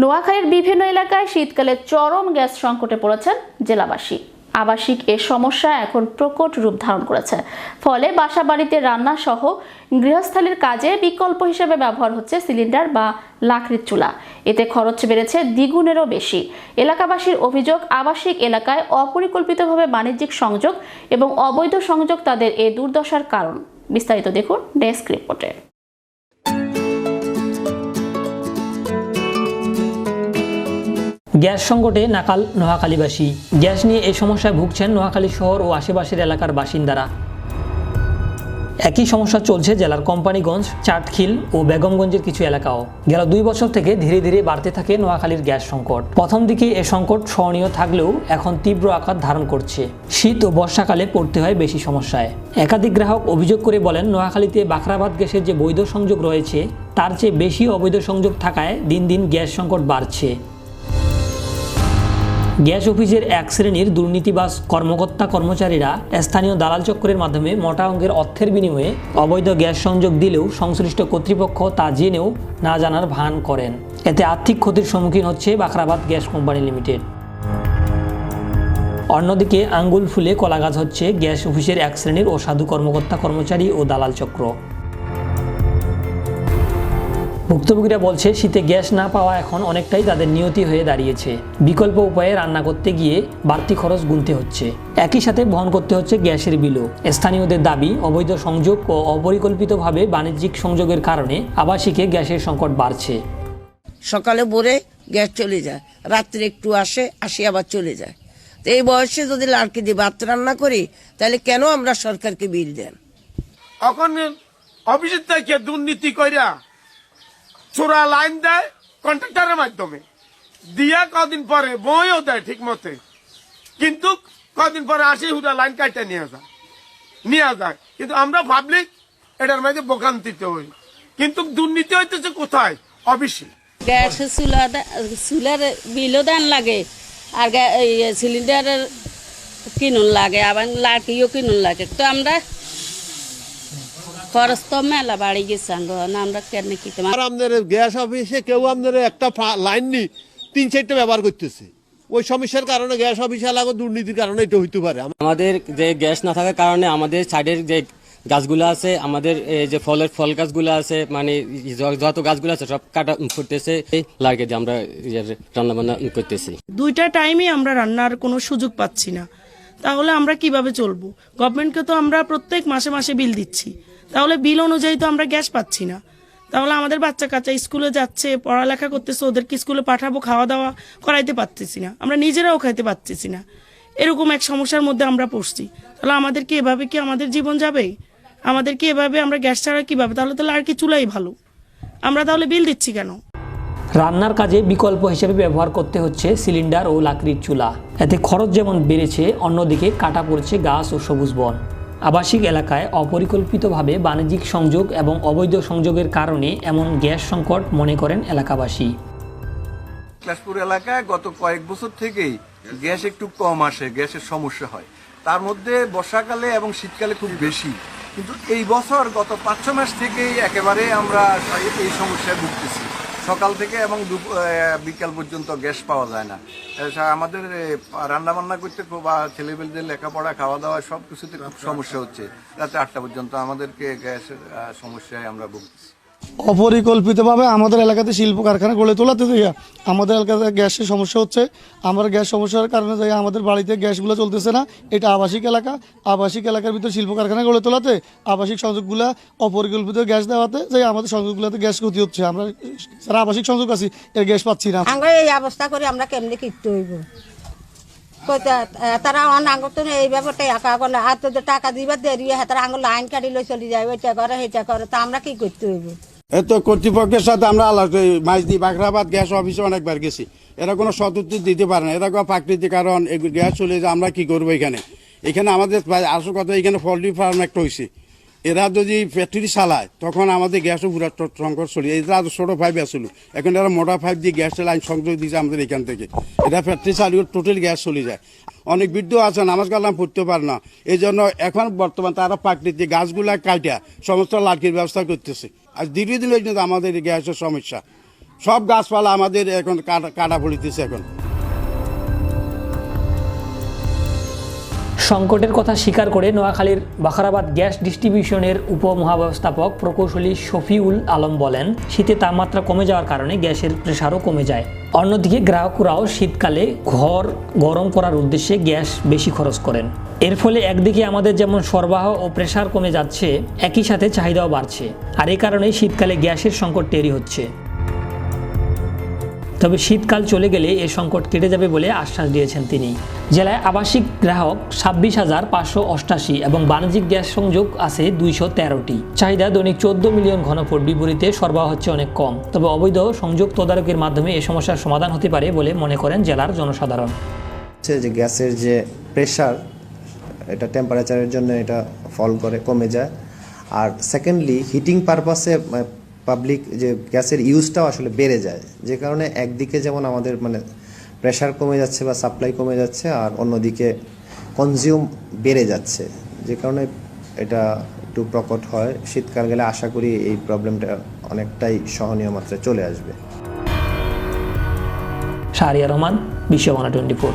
নোয়াখালীর বিভিন্ন এলাকায় শীতকালে চরম গ্যাস সংকটে পড়েছেন জেলাবাসী। আবাসিক এ সমস্যা এখন প্রকট রূপ ধারণ করেছে। ফলে বাসা বাড়িতে রান্না সহ গৃহস্থালির কাজে বিকল্প হিসেবে ব্যবহার হচ্ছে সিলিন্ডার বা লাকড়ির চুলা। এতে খরচ বেড়েছে দ্বিগুণেরও বেশি। এলাকাবাসীর অভিযোগ, আবাসিক এলাকায় অপরিকল্পিতভাবে বাণিজ্যিক সংযোগ এবং অবৈধ সংযোগ তাদের এ দুর্দশার কারণ। বিস্তারিত দেখুন ডেস্ক রিপোর্টে। গ্যাস সংকটে নাকাল নোয়াখালীবাসী। গ্যাস নিয়ে এই সমস্যায় ভুগছেন নোয়াখালী শহর ও আশেপাশের এলাকার বাসিন্দারা। একই সমস্যা চলছে জেলার কোম্পানিগঞ্জ চাটখিল ও বেগমগঞ্জের কিছু এলাকাও। গেল দুই বছর থেকে ধীরে ধীরে বাড়তে থাকে নোয়াখালীর গ্যাস সংকট। প্রথম দিকে এ সংকট স্মরণীয় থাকলেও এখন তীব্র আকার ধারণ করছে। শীত ও বর্ষাকালে পড়তে হয় বেশি সমস্যায়। একাধিক গ্রাহক অভিযোগ করে বলেন, নোয়াখালীতে বাখরাবাদ গ্যাসের যে বৈধ সংযোগ রয়েছে, তার চেয়ে বেশি অবৈধ সংযোগ থাকায় দিন দিন গ্যাস সংকট বাড়ছে। গ্যাস অফিসের এক শ্রেণির দুর্নীতিবাস কর্মকর্তা কর্মচারীরা স্থানীয় দালাল চক্রের মাধ্যমে মোটা অঙ্কের অর্থের বিনিময়ে অবৈধ গ্যাস সংযোগ দিলেও সংশ্লিষ্ট কর্তৃপক্ষ তা জেনেও না জানার ভান করেন। এতে আর্থিক ক্ষতির সম্মুখীন হচ্ছে বাখরাবাদ গ্যাস কোম্পানি লিমিটেড। অন্যদিকে আঙ্গুল ফুলে কলাগাছ হচ্ছে গ্যাস অফিসের এক শ্রেণির অসাধু কর্মকর্তা কর্মচারী ও দালাল চক্র। ভুক্তভোগীরা বলছে শীতে গ্যাস না পাওয়া এখন অনেকটাই তাদের নিয়তি হয়ে দাঁড়িয়েছে। বিকল্প উপায়ে রান্না করতে গিয়ে বাড়তি খরচ গুনতে হচ্ছে। একই সাথে বহন করতে হচ্ছে গ্যাসের বিলও। স্থানীয়দের দাবি অবৈধ সংযোগ ও অপরিকল্পিতভাবে বাণিজ্যিক সংযোগের কারণে আবাসিকে গ্যাসের সংকট বাড়ছে। সকালে ভোরে গ্যাস চলে যায় রাত্রে একটু আসে আসি আবার চলে যায়। তো এই বয়সে যদি লাড়কে দিয়ে ভাত রান্না করি তাহলে কেন আমরা সরকারকে বিল দেন? এখন অফিসের থেকে দুর্নীতি কইরা চোরা লাইন দেয় কন্ট্রাক্টরের মাধ্যমে। দিয়া কদিন পরে বইও দেয় ঠিক মতে কিন্তু কদিন পরে আসি হুদা লাইন কাটতে নিয়ে যায়। নিয়ে যায়। কিন্তু আমরা পাবলিক এটার মধ্যে বোকান্তিতে হই। কিন্তু দুর্নীতি হইতেছে কোথায়? অফিসে। গ্যাস, চুলা চুলার বিলও দান লাগে। আর সিলিন্ডারের কিনুন লাগে, আবার লাকিও কিনুন লাগে। তো আমরা খরচ তো মেলা বাড়ি গেছে আমরা কেন আর আমাদের গ্যাস অফিসে কেউ আমাদের একটা লাইন নি তিন চারটা ব্যবহার করতেছে। ওই সমস্যার কারণে গ্যাস অফিসে লাগো দুর্নীতির কারণে এটা হইতে পারে। আমাদের যে গ্যাস না থাকার কারণে আমাদের সাইডের যে গাছগুলো আছে আমাদের এই যে ফলের ফল গাছগুলো আছে মানে যত গাছগুলো আছে সব কাটা করতেছে লাগে যে আমরা রান্না বান্না করতেছি। দুইটা টাইমে আমরা রান্নার কোনো সুযোগ পাচ্ছি না। তাহলে আমরা কীভাবে চলবো? গভর্নমেন্টকে তো আমরা প্রত্যেক মাসে মাসে বিল দিচ্ছি। তাহলে বিল অনুযায়ী তো আমরা গ্যাস পাচ্ছি না। তাহলে আমাদের বাচ্চা কাচ্চা স্কুলে যাচ্ছে, পড়ালেখা করতেছে, ওদেরকে স্কুলে পাঠাবো খাওয়া দাওয়া করাইতে পারতেছি না। আমরা নিজেরাও খাইতে পারতেছি না। এরকম এক সমস্যার মধ্যে আমরা পড়ছি। তাহলে আমাদের কি এভাবে কি আমাদের জীবন যাবে? আমাদের কি এভাবে আমরা গ্যাস ছাড়া কীভাবে? তাহলে তাহলে আর কি চুলাই ভালো। আমরা তাহলে বিল দিচ্ছি কেন? রান্নার কাজে বিকল্প হিসেবে ব্যবহার করতে হচ্ছে সিলিন্ডার ও লাকড়ির চুলা। এতে খরচ যেমন বেড়েছে, অন্যদিকে কাটা পড়ছে গাছ ও সবুজ বন। আবাসিক এলাকায় অপরিকল্পিতভাবে বাণিজ্যিক সংযোগ এবং অবৈধ সংযোগের কারণে এমন গ্যাস সংকট মনে করেন এলাকাবাসী। ক্লাসপুর এলাকায় গত কয়েক বছর থেকেই গ্যাস একটু কম আসে, গ্যাসের সমস্যা হয়। তার মধ্যে বর্ষাকালে এবং শীতকালে খুব বেশি। কিন্তু এই বছর গত পাঁচ ছ মাস থেকেই একেবারে আমরা এই সমস্যায় ভুগতেছি। সকাল থেকে এবং বিকাল পর্যন্ত গ্যাস পাওয়া যায় না। আমাদের রান্না বান্না করতে খুব ছেলেমেয়েদের লেখাপড়া খাওয়া দাওয়া সব কিছুতে খুব সমস্যা হচ্ছে। রাতে আটটা পর্যন্ত আমাদেরকে গ্যাসের সমস্যায় আমরা ভুগতেছি অপরিকল্পিতভাবে আমাদের এলাকাতে শিল্প কারখানা গড়ে তোলাতে যাইয়া আমাদের এলাকাতে গ্যাসের সমস্যা হচ্ছে। আমার গ্যাস সমস্যার কারণে যাই আমাদের বাড়িতে গ্যাসগুলো চলতেছে না। এটা আবাসিক এলাকা। আবাসিক এলাকার ভিতরে শিল্প কারখানা গড়ে তোলাতে, আবাসিক সংযোগগুলা অপরিকল্পিত গ্যাস দেওয়াতে যাই আমাদের সংযোগগুলোতে গ্যাস ক্ষতি হচ্ছে। আমরা যারা আবাসিক সংযোগ আছি, এর গ্যাস পাচ্ছি না। আমরা এই অবস্থা করে, আমরা কেমনি কিনতে হইব তারা অন আঙ্গুর তো এই ব্যাপারটা একা আর তো টাকা দিবার দেরি হয়, তারা আঙ্গুর লাইন কাটি লই চলে যায়, ওইটা করে করে। তা আমরা কি করতে হইব? এত কর্তৃপক্ষের সাথে আমরা মাইজদি বাখরাবাদ গ্যাস অফিসে অনেকবার গেছি। এরা কোনো সদুত্তর দিতে পারে না। এরা কোনো প্রাকৃতিক কারণ গ্যাস চলে যায় আমরা কি করব এখানে? এখানে আমাদের আসল কথা, এখানে পোলট্রি ফার্ম একটা হয়েছে এরা যদি ফ্যাক্টরি চালায়, তখন আমাদের গ্যাসও পুরো সংকট চলে। এরা ছোটো পাইপ আসলো, এখন এরা মোটা পাইপ দিয়ে গ্যাস লাইন সংযোগ দিয়েছে আমাদের এখান থেকে। এটা ফ্যাক্টরি চালিয়ে টোটাল গ্যাস চলে যায়। অনেক বৃদ্ধ আছে, নামাজ কালাম পড়তে পারে না। এই জন্য এখন বর্তমান তারা প্রাকৃতিক গাছগুলা কাটিয়া সমস্ত লাঠির ব্যবস্থা করতেছে। আর ধীরে ধীরে কিন্তু আমাদের গ্যাসের সমস্যা। সব গাছপালা আমাদের এখন কাটা কাটা পড়িতেছে এখন। সংকটের কথা স্বীকার করে নোয়াখালীর বাখারাবাদ গ্যাস ডিস্ট্রিবিউশনের উপমহাব্যবস্থাপক প্রকৌশলী শফিউল আলম বলেন, শীতে তাপমাত্রা কমে যাওয়ার কারণে গ্যাসের প্রেশারও কমে যায়। অন্যদিকে গ্রাহকরাও শীতকালে ঘর গরম করার উদ্দেশ্যে গ্যাস বেশি খরচ করেন। এর ফলে একদিকে আমাদের যেমন সরবরাহ ও প্রেশার কমে যাচ্ছে, একই সাথে চাহিদাও বাড়ছে। আর এই কারণেই শীতকালে গ্যাসের সংকট তৈরি হচ্ছে। তবে শীতকাল চলে গেলে এ সংকট কেটে যাবে বলে আশ্বাস দিয়েছেন তিনি। জেলায় আবাসিক গ্রাহক ছাব্বিশ হাজার পাঁচশো অষ্টাশি এবং বাণিজ্যিক গ্যাস সংযোগ আছে দুইশো তেরোটি। চাহিদা দৈনিক চোদ্দ মিলিয়ন ঘনফুট, বিপরীতে সরবরাহ হচ্ছে অনেক কম। তবে অবৈধ সংযোগ তদারকির মাধ্যমে এ সমস্যার সমাধান হতে পারে বলে মনে করেন জেলার জনসাধারণ। যে গ্যাসের যে প্রেশার, এটা টেম্পারেচারের জন্য এটা ফল করে, কমে যায়। আর সেকেন্ডলি হিটিং পারপাসে পাবলিক যে গ্যাসের ইউজটাও আসলে বেড়ে যায়। যে কারণে একদিকে যেমন আমাদের মানে প্রেশার কমে যাচ্ছে বা সাপ্লাই কমে যাচ্ছে, আর অন্যদিকে কনজিউম বেড়ে যাচ্ছে। যে কারণে এটা একটু প্রকট হয়। শীতকাল গেলে আশা করি এই প্রবলেমটা অনেকটাই সহনীয় মাত্রায় চলে আসবে। Shahria Rahman Bishwabangla twenty four.